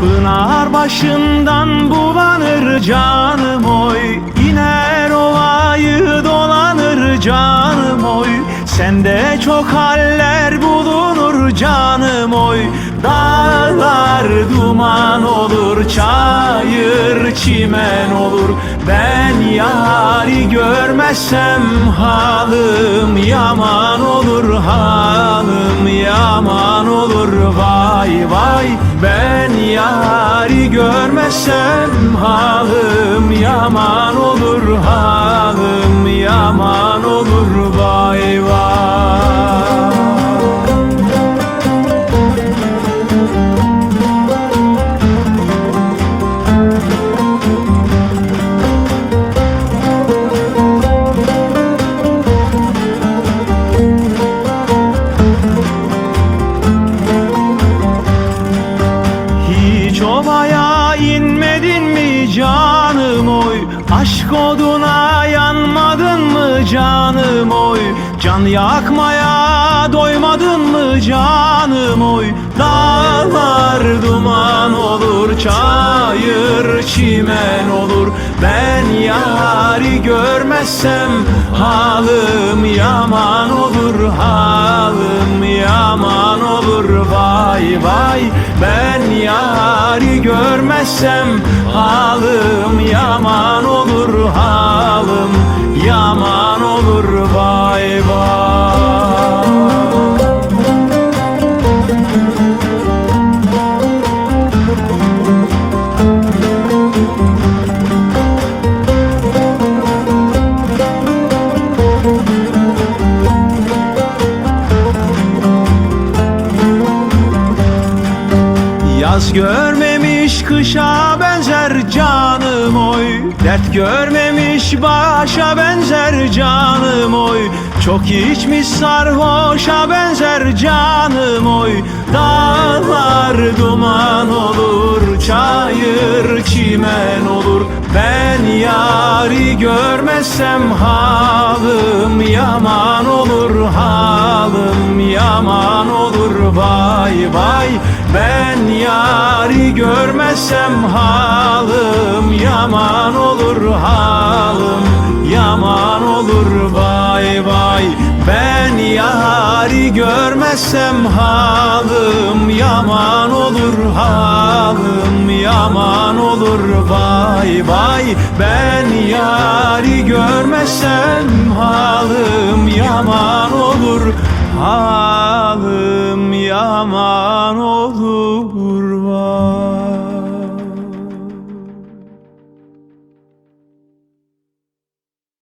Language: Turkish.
Pınar başından bulanır canım oy. İner ovayı dolanır canım oy. Sende çok haller bulunur canım oy. Dağlar duman olur Çayır çimen olur. Ben yari görmezsem Halım yaman olur. Halım yaman olur. Vay vay ben yari görmezsem Halım Aşk oduna yanmadın mı canım oy? Can yakmaya doymadın mı canım oy? Dağlar duman olur Çayır çimen olur. Ben yari görmezsem Halım yaman olur Halım yaman olur. Vay vay ben yari görmezsem Halım yaman olur Vay vay Yaz görmemiş kışa benzer canım oy. Dert görmemiş başa benzer canım Çok içmiş sarhoşa benzer canım oy. Dağlar duman olur Çayır çimen olur. Ben yari görmezsem Halım yaman olur Halım yaman olur. Vay vay ben yari görmezsem halım yaman olur halım yaman olur. Vay yari görmezsem halım yaman olur halım yaman olur. Vay vay ben yari görmezsem halım yaman olur halım yaman